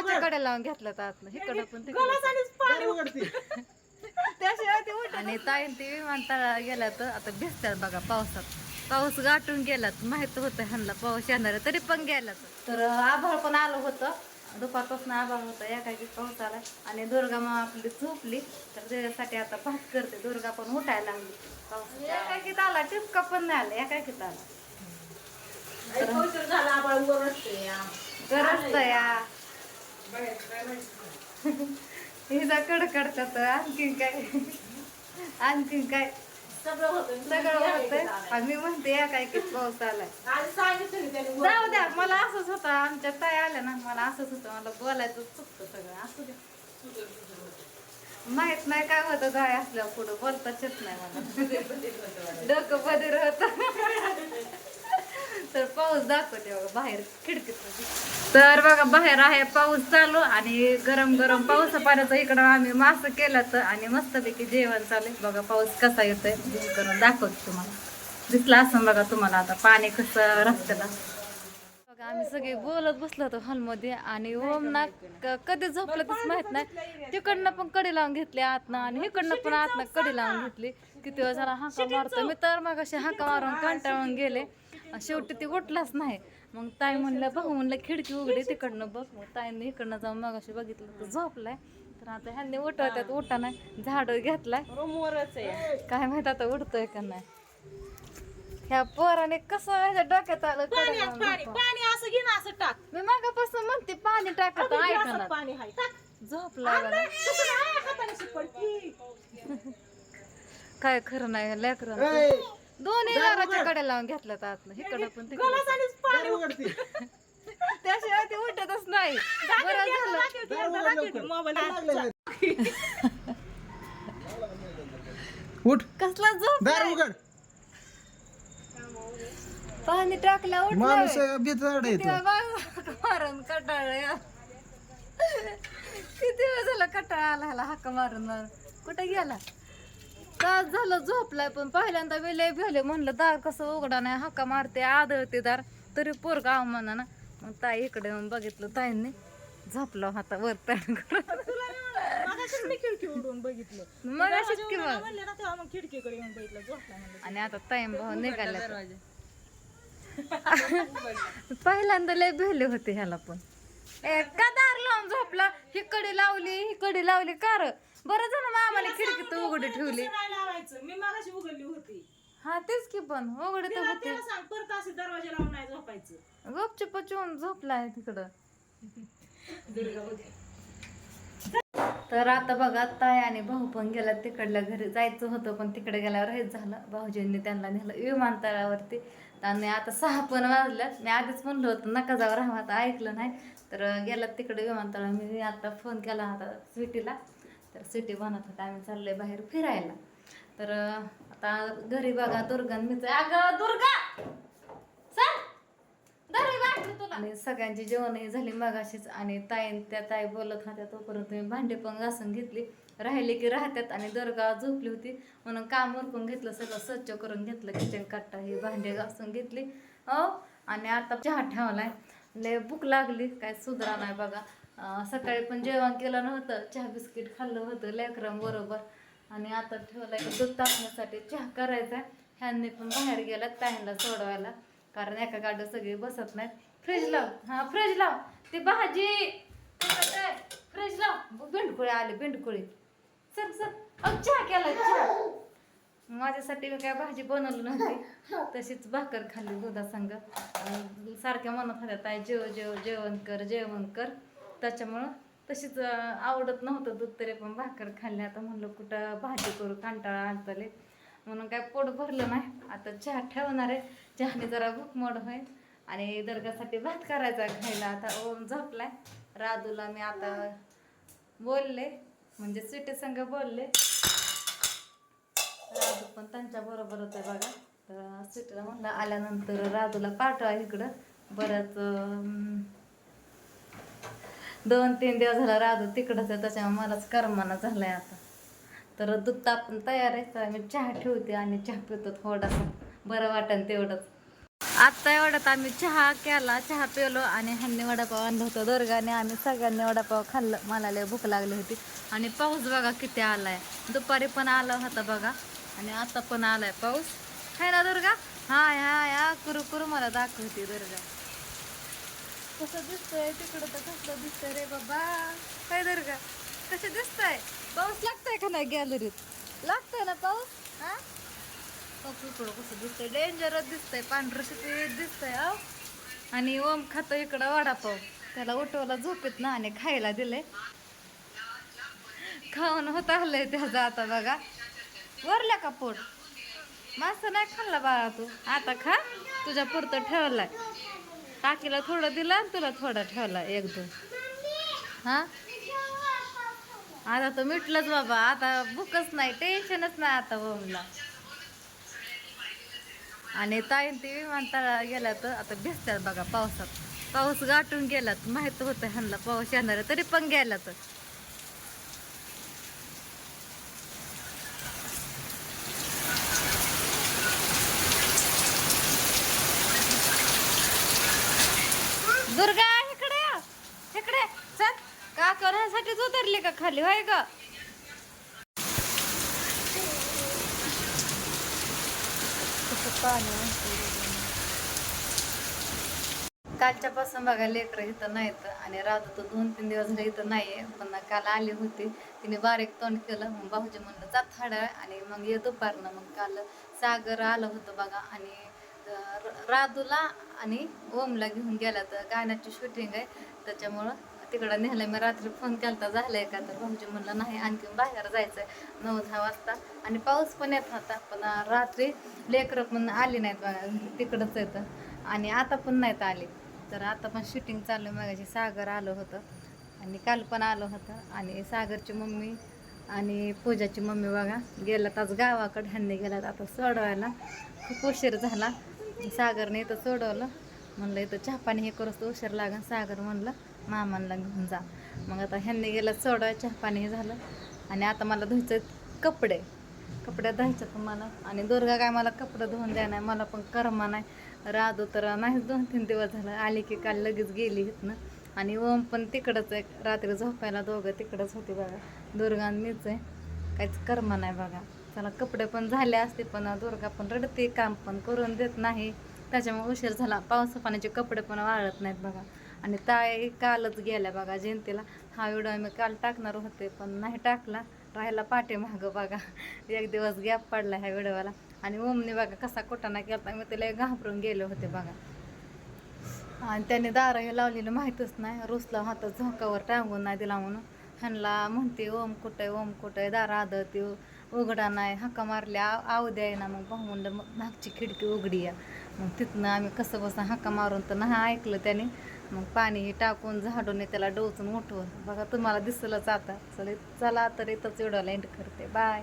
दाराच्या कडे लावून घेतलं तर आतनं इकडं पण तिकडं त्याशिवाय ते उठ आणि ताईन ते विमानतळाला गेला तर आता भिजतात बघा पावसात. पाऊस गाठून गेला तर माहीत होतं ह्यांना पाऊस येणार आहे, तरी पण गेला तर. तर आभाळ पण आलं होतं. दुपारपासून आभाळ होतं एकाकी पाऊस आला. आणि दुर्गा मग आपली झोपली. तर त्याच्यासाठी आता भात करते. दुर्गा पण उठायला लागली. पाऊस एकाकीत आला टिपका पण नाही आला एकाकीत आला झाला आबाळ वर असते या. गरज या. हिचा कडकडतात आणखीन काय? आणखीन काय? सगळं होतं सगळं होतंय. आणि मी म्हणते या काय की पाऊस आलाय. जाऊ द्या मला असंच होतं. आमच्या ताई आल्या ना मला असंच होतं. मला बोलायचं चुकतं सगळं. असू द्या. माहीत नाही काय होतं. गाय असल्यावर पुढं बोलताच येत नाही मला. डोकं बदर होत. तर पाऊस दाखवते बघा बाहेर खिडकीत तर बघा बाहेर आहे पाऊस चालू आणि गरम गरम पाऊस पाण्याचं इकडं आम्ही मास केलं तर आणि मस्तपैकी जेवण चालू. आहे. बघा पाऊस कसा येतोय करून दाखवते तुम्हाला. दिसला असं बघा तुम्हाला आता पाणी कसं रस्त्याला आम्ही सगळे बोलत बसलो होतो हॉलमध्ये आणि ओम ना कधी झोपलं तेच माहीत नाही. तिकडनं पण कडी लावून घेतली आतनं आणि इकडनं पण आतनं कडी लावून घेतली. किती वेळ झाला हाका मारतो मी तर मग अशी हाका मारून कंटाळून गेले. शेवटी ती उठलाच नाही. मग ताई म्हणलं बघ म्हणलं खिडकी उघडी तिकडनं बघ. मग ताईने इकडनं जाऊन मग अशी बघितलं तर झोपलाय. तर आता ह्यांनी उठवत्यात उठा नाही झाड घेतलाय. रूम वरच आहे. काय माहीत आता उडतोय का नाही. ह्या पोराने कसं ह्याच्या डोक्यात आलं पाणी कळलं असं घे ना असं टाक. मी मागापासून म्हणते पाणी टाकत अगं ऐका असं ना. पाणी हाय टाक. झोपलाय बघा. तसं नाही, हाताने शिपड की. काय खरं नाही लेकर. दोन्ही दाराच्या कडे लावून घेतलं आतनं. इकडं पण तिकडं गलासानेच पाणी त्याशिवाय ते उठतच नाही. बरं झालं. उठ. कसला झोप दार नाही. उघड. पाणी टाकल्या माणूस उठला बिचाड येतो. मारून कटाळ किती वेळ झाला कटाळा आला ह्याला हाका मारून मारून कुठे गेला? तास झालं झोपलाय पण. पहिल्यांदा मी लय भेले म्हणलं दार कसं उघडा नाही हाका मारते आदळते दार. तरी पोरगा आव म्हणा ना. मग ताई इकडे येऊन बघितलं ताईंनी झोपला होता वर मी खिडकी उडून बघितलं. मग अशीच की जेव्हा मग म्हणले ना तेव्हा मग खिडकीकडे येऊन बघितलं झोपला म्हणलं. आणि आता ताईम भाऊ निघाला पहिल्यांदा लय भेले होते ह्याला पण. ए, का दार लावून झोपला ही कडी लावली ही कडी लावली कार बरं झालं मामाने खिडकी तर उघडी ठेवली तसं नाही लावायचं? मी मागाशी उघडली होती. हा तेच की पण उघडी तर होती त्याला सांग परत असे दरवाजा लावून नाही झोपायचं. गपचूप झोपलाय तिकडं. तर आता बघा ताई आणि भाऊ पण गेला तिकडल्या घरी. जायचं होतं पण तिकडे गेल्यावर हेच झालं. भाऊजींनी त्यांना नेलं विमानतळावरती. आणि आता सहा पण वाजल्यात. मी आधीच म्हणलं होतं नका जावं राहा आता ऐकलं नाही. तर गेला तिकडे विमानतळा मी आता फोन केला होता स्वीटीला. तर सिटी बनत होता आम्ही चाललोय बाहेर फिरायला. तर आता घरी बघा दुर्गा मीच अगं दुर्गा! ही आणि सगळ्यांची जेवणही झाली मगाशीच आणि ताई त्या ताई बोलत होत्या तोपर्यंत मी भांडे पण घासून घेतली. राहिले की राहत्यात आणि दर्गा झोपली होती. म्हणून काम उरकून घेतलं सगळं स्वच्छ करून घेतलं. किचन कट्टा ही भांडे घासून घेतली. हो आणि आता चहा ठेवलाय. लय भूक लागली काय सुधरा नाही बघा. सकाळी पण जेवण केलं नव्हतं चहा बिस्किट खाल्लं होतं लेकरांबरोबर आणि आता ठेवलाय आहे दूध तापण्यासाठी चहा करायचा. ह्यांनी पण बाहेर गेला ताईंना सोडवायला. कारण एका गाडीवर सगळी बसत नाहीत. फ्रीज लाव. हा फ्रीज लाव. ती भाजी. फ्रीज लाव. भेंडकुळे आले भेंडकुळे. सर सर अहो चहा केला चहा. माझ्यासाठी मी काय भाजी बनवली नव्हती. तशीच भाकर खाल्ली दुधासंग. अं, सारख्या म्हणत होत्या ताई जेव जेव जेवण कर जेवण कर. त्याच्यामुळं तशीच आवडत नव्हतं दूध तरी पण भाकर खाल्ली. आता म्हणलं कुठं भाजी करू कंटाळा आणतले म्हणून काय पोट भरलं नाही. आता चहा ठेवणार आहे. चहाने जरा भूक मोड होईल. आणि दर्गासाठी भात करायचा खायला. आता ओम झोपलाय. राधूला मी आता बोलले. म्हणजे स्वीटी संघ बोलले. राजू पण त्यांच्या बरोबर होते बघा. तर स्वीटीला म्हणलं आल्यानंतर राजूला पाठवा इकडं. बरंच दोन तीन दिवस झाला राजू तिकडंच आहे त्याच्यामुळे मलाच करमाना आहे आता. तर दूध तापून तयार आहे तर आम्ही चहा ठेवते आणि चहा पितो थोडासा. बरं वाटेल तेवढंच. आत्ता एवढ्यात आम्ही चहा केला चहा पिलो आणि ह्यांनी वडापाव आणलं होतं दोरगाने. आम्ही सगळ्यांनी वडापाव खाल्लं. मला लय भूक लागली होती. आणि पाऊस बघा किती आलाय. दुपारी पण आला होता बघा. आणि आता पण आलाय पाऊस. आहे ना दुर्गा? हाय हाय. हा कुरू कुरू मला दाखवते दुर्गा. कसं दिसतंय? तिकडं तर कसं दिसतंय रे बाबा? काय दुर्गा कसं दिसतंय? पाऊस लागतोय का नाही गॅलरीत? लागतोय ना पाऊस? हा? पाऊस इकडं कसं दिसतंय? डेंजरच दिसतंय. पांढरं शिती दिसतंय अहो. आणि ओम खातो इकडं वडापाव. त्याला उठवला झोपेत ना आणि खायला दिलंय. खाऊन होत आलंय त्याचं आता बघा. वरल्या का पोट? मासा नाही खाल्ला बाळा तू. आता खा. तुझ्या पुरतं ठेवलाय काकीला थोडं दिलं आणि तुला थोडं ठेवला एक दोन हा? आता तर मिटलंच बाबा. आता भूकच नाही टेन्शनच नाही आता बोमला आणि ताईन ते विमानतळा गेला तर आता भिजतात बघा पावसात. पाऊस गाठून गेलात माहीत होतं ह्यांना पाऊस येणार तरी पण गेला तर दुर्गा इकडे या. इकडे चल. का करण्यासाठीच उतरली का खाली? होय का कालच्या पासून बघा लेकरं इथं नाहीत आणि राधा तर दोन तीन दिवस झाले इथं नाहीये. पण काल आली होती. तिने बारीक तोंड केलं. मग भाऊजी म्हणलं जात हाडा आणि मग ये दुपारनं. मग काल सागर आलं होतं बघा. आणि राधूला आणि ओमला घेऊन गेला तर गाण्याची शूटिंग आहे. त्याच्यामुळं तिकडं नेहलं मी रात्री फोन केला झालंय का? तर भाऊजी म्हणलं नाही आणखी बाहेर जायचंय. नऊ दहा वाजता. आणि पाऊस पण येत होता पण रात्री लेकरं पण आली नाहीत बघा तिकडंच येतं आणि आता पण नाहीत आले. तर आता पण शूटिंग चालू आहे. मगाशी सागर आलं होतं. आणि काल पण आलं होतं. आणि सागरची मम्मी आणि पूजाची मम्मी बघा गेल्यात. आज गावाकडे ह्यांनी गेल्यात. आता सोडवायला. खूप उशीर झाला. सागरने इथं सोडवलं. म्हणलं इथं चहा पाणी हे करत उशीर लागन सागर म्हणलं. मामांना घेऊन जा. मग आता ह्यांनी गेलं सोडवाय चहा पाणी हे झालं. आणि आता मला धुयचं कपडे. कपडे धुवायचं तुम्हाला आणि दुर्गा काय मला कपडे धुवून द्या नाही मला पण कर्मा नाही. राधू तर नाहीच दोन तीन दिवस झालं. आली की काल लगेच गेली इथनं. आणि ओम पण तिकडंच आहे. रात्री झोपायला दोघं तिकडंच होती बघा. दुर्गा आणि मीच आहे. काहीच कर्म नाही बघा. त्याला कपडे पण झाले असते पण दुर्गा पण रडते काम पण करून देत नाही. त्याच्यामुळे उशीर झाला. पावसा पाण्याचे कपडे पण वाळत नाहीत बघा. आणि ताई कालच गेल्या बघा जयंतीला. हा व्हिडिओ मी काल टाकणार होते पण नाही टाकला. राहायला पाठीमागं बघा. एक दिवस गॅप पडला ह्या व्हिडिओला. आणि ओमने बघा कसा कोटाना केला मी त्याला घाबरून गेले होते बघा. आणि त्याने दारं हे लावलेलं माहीतच नाही. रुसला हातात झोकावर टांगून नाही दिला म्हणून. ह्यांना म्हणते ओम कुठे ओम कुठे? आहे दार आदळते उघडा नाही हक्का मारल्या आव द्याय ना मग भाऊ म्हणलं मग मागची खिडकी उघडी या. मग तिथनं आम्ही कसं बसं हक्का मारून तर नाही ऐकलं त्याने. मग पाणी हे टाकून झाडून त्याला डोचून उठवून. बघा तुम्हाला दिसलंच आता. चल चला तर इथंच एवढं एंड करते. बाय